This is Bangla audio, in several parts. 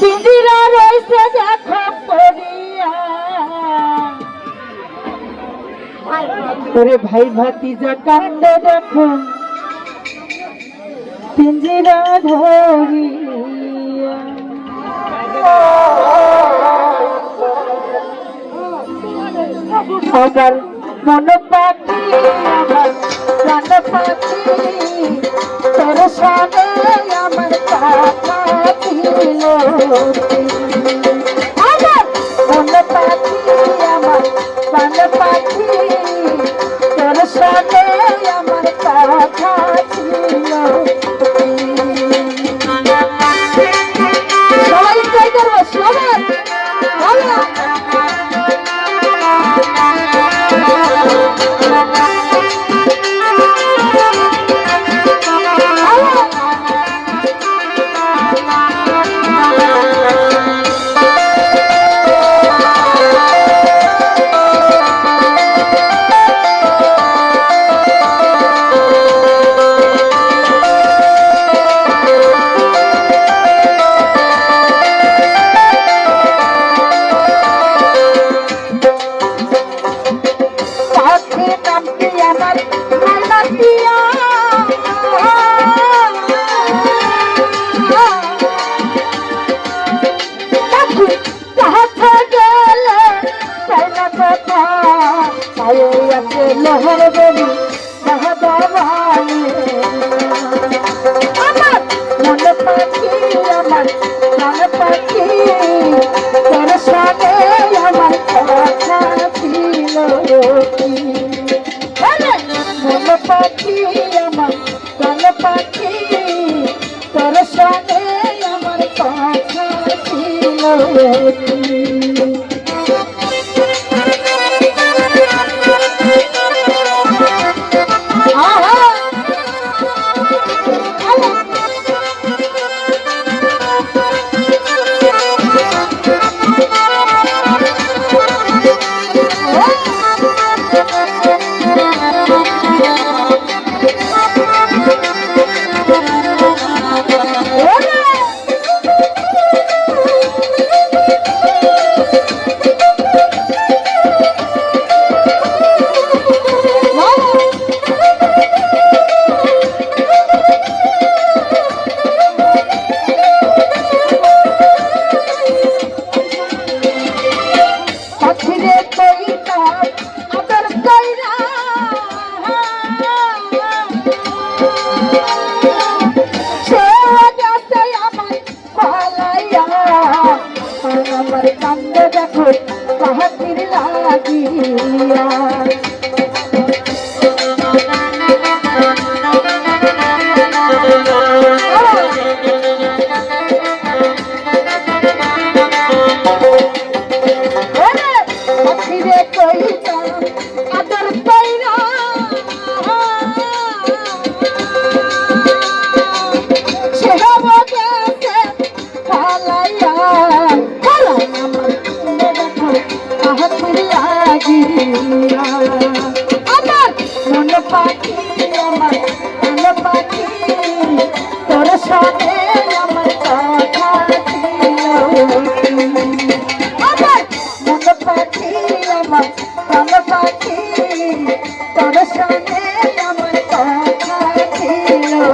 দিদিরা রয়েছে দেখো করিয়া ওরে ভাই ভাতিজা কান্ড দেখো। পিঞ্জিরা ধরিয়া। আমার মন পাখি আমার প্রাণ পাখি তোর সাথে আমার আমার পাখি আমার পাখি তোর সাথে আমার আল্লাহ দিয়া। মোহর গলি ಮಾಲೋತಿ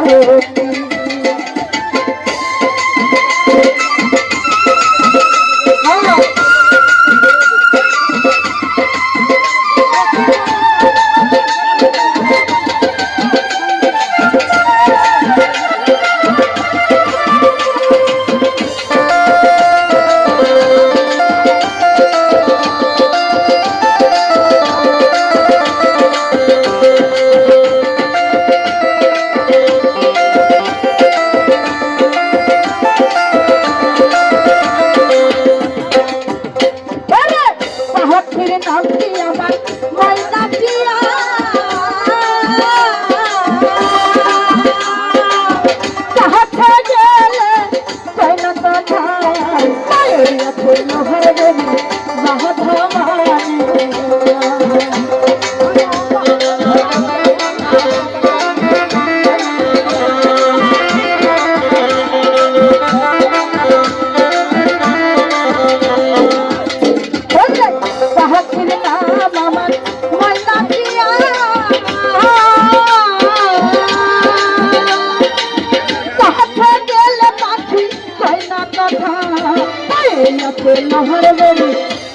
thank নামটি আমার ময়নাটিয়া তাহাতে গেলে কইনা কথা মায়ের ফুল হরে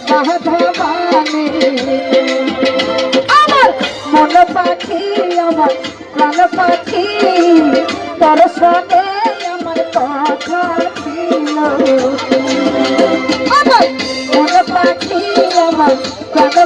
রাধা মানে আমার মন পাখি, আমার প্রাণ পাখি তোর সনে আমার কথা ছিল। আমার মন পাখি, আমার কথা